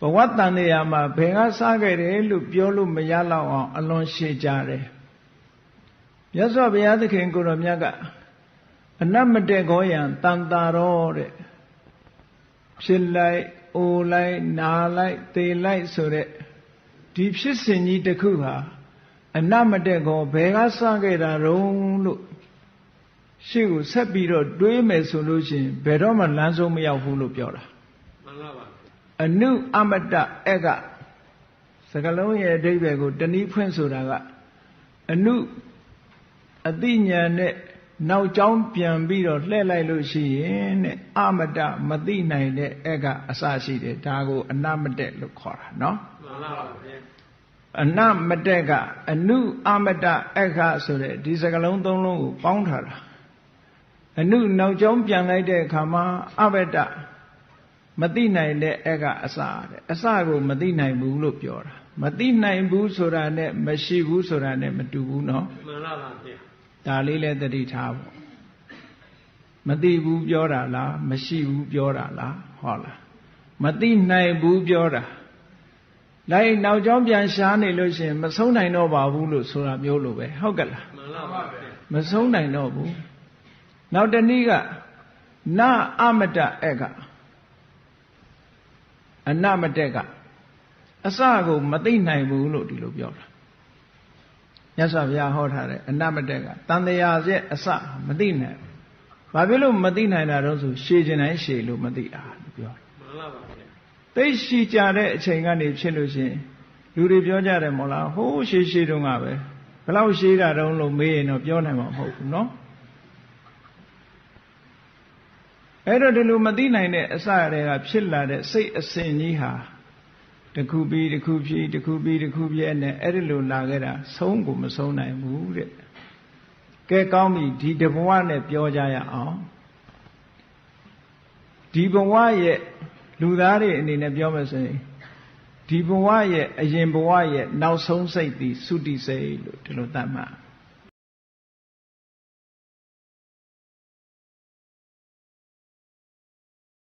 ဘဝတန်တရားမှာဘယ်ကစားခဲ့တယ်လို့ပြောလို့မရတော့အောင်အလွန်ရှည်ကြတယ်မြတ်စွာဘုရားသခင်ကိုတော်မြတ်ကအနတ်မတက်ခေါ်ရန်တန်တာရောတဲ့ဖြစ်လိုက်အိုလိုက်နာလိုက်သေလိုက်ဆိုတဲ့ဒီဖြစ်စဉ်ကြီးတစ်ခုဟာအနတ်မတက်ခေါ်ဘယ်ကစခဲ့တာတုံးလို့ရှေ့ကိုဆက်ပြီးတော့တွေးမယ်ဆိုလို့ရှိရင်ဘယ်တော့မှလမ်းဆုံးမရောက်ဘူးလို့ပြောတာမှန်ပါပါ အနုအမတအက်ကစကလုံးရဲ့အဓိပ္ပာယ်ကိုတနည်းဖွင့်ဆိုတာကအနုအတိညာနဲ့နောက်ကျောင်းပြန်ပြီးတော့လှည့်လိုက်လို့ရှိရင်တဲ့အမတမသိနိုင်တဲ့အက်ကအစရှိတယ်ဒါကိုအနမတက်လို့ခေါ်တာနော်မှန်ပါပါဗျာအနမတက်ကအနုအမတအက္ခဆိုတဲ့ဒီစကလုံးသုံးလုံးကိုပေါင်းထားတာအနုနောက်ကျောင်းပြန်လိုက်တဲ့အခါမှာအဘတ မသိနိုင်တဲ့အက်ကအစတဲ့အစကိုမသိနိုင်ဘူးလို့ပြောတာမသိနိုင်ဘူးဆိုတာနဲ့မရှိဘူးဆိုတာနဲ့မတူဘူးเนาะမှန်ပါပါဗျာဒါလေးလည်းသတိထားဖို့မသိဘူးပြောတာလားမရှိဘူးပြောတာလားဟောလားမသိနိုင်ဘူးပြောတာလိုက်နောက်ကျောင်းပြန်ရှားနေလို့ရှိရင်မဆုံးနိုင်တော့ပါဘူးလို့ဆိုတာမျိုးလိုပဲဟုတ်ကဲ့လားမှန်ပါပါမဆုံးနိုင်တော့ဘူးနောက်တနည်းကနာအမတအက်က အနမတက်ကအစကိုမသိနိုင်ဘူးလို့ဒီလိုပြောတာမြတ်စွာဘုရားဟောထားတဲ့အနမတက်ကတန်တရားရဲ့အစမသိနိုင်ဘူးဘာဖြစ်လို့မသိနိုင်တာတော့ဆိုရှည်ကျင်တိုင်းရှည်လို့မသိတာလို့ပြောတယ်မှန်ပါပါဗျာသိရှိကြတဲ့အချိန်ကနေဖြစ်လို့ရှိရင်လူတွေပြောကြတယ်မို့လားဟိုးရှည်ရှည်တုန်းကပဲဘယ်လောက်ရှည်တာတုံးလို့မေးရင်တော့ပြောနိုင်မှာမဟုတ်ဘူးเนาะ အဲ့တော့ဒီလိုမသိနိုင်တဲ့အစတွေကဖြစ်လာတဲ့စိတ်အစဉ်ကြီးဟာတခုပြီးတခုဖြစ်တခုပြီးတခုပြည့်နဲ့အဲ့ဒီလိုလာခဲ့တာဆုံးကိုမဆုံးနိုင်ဘူးတဲ့ကဲကောင်းပြီဒီတဘဝနဲ့ပြောကြရအောင်ဒီဘဝရဲ့လူသားတွေအနေနဲ့ပြောမယ်ဆိုရင်ဒီဘဝရဲ့အရင်ဘဝရဲ့နောက်ဆုံးစိတ်ဒီသုတိစိတ်လို့ဒီလိုသတ်မှတ်